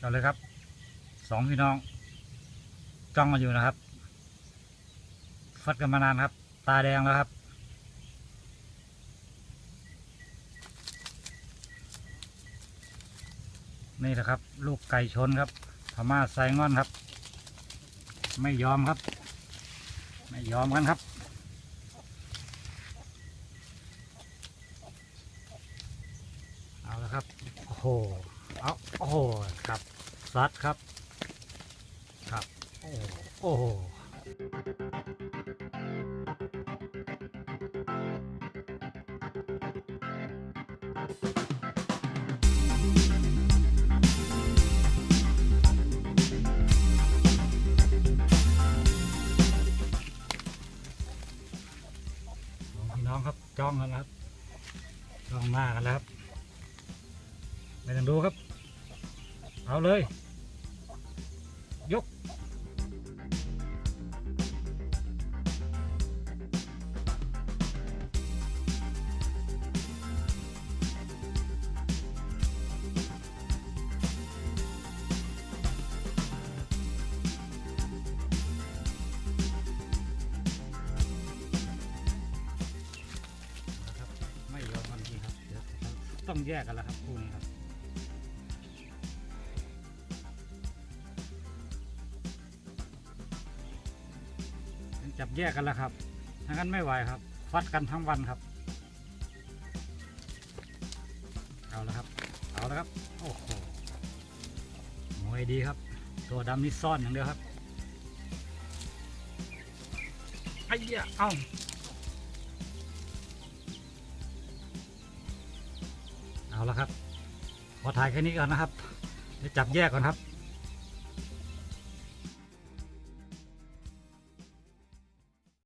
เอาเลยครับสองพี่น้องจ้องกันอยู่นะครับ ฟัดกันมานานครับ ตาแดงแล้วครับ นี่แหละครับ ลูกไก่ชนครับพม่าไซงอนครับ ไม่ยอมครับ ไม่ยอมกันครับเอาละครับโอ้โห เอาโอ้โหครับซัดครับ ครับ โอ้โหโอ้องพี่น้องครับจ้องกันแล้วครับจ้องหน้ากันแล้วครับไม่ต้องดูครับ เอาเลย ยก ไม่ยอมกันจริงครับเดี๋ยวต้องแยกกันแล้วครับคู่นี้ครับ จับแยกกันแล้วครับถ้างั้นไม่ไหวครับ ฟัดกันทั้งวันครับ เอาและครับ เอาและครับ โอ้โหมวยดีครับ ตัวดำนี่ซ่อนอย่างเดียวครับ ไอ้เหี้ยเอ้าเอาละครับ ขอถ่ายแค่นี้ก่อนนะครับ เดี๋ยวจับแยกก่อนครับ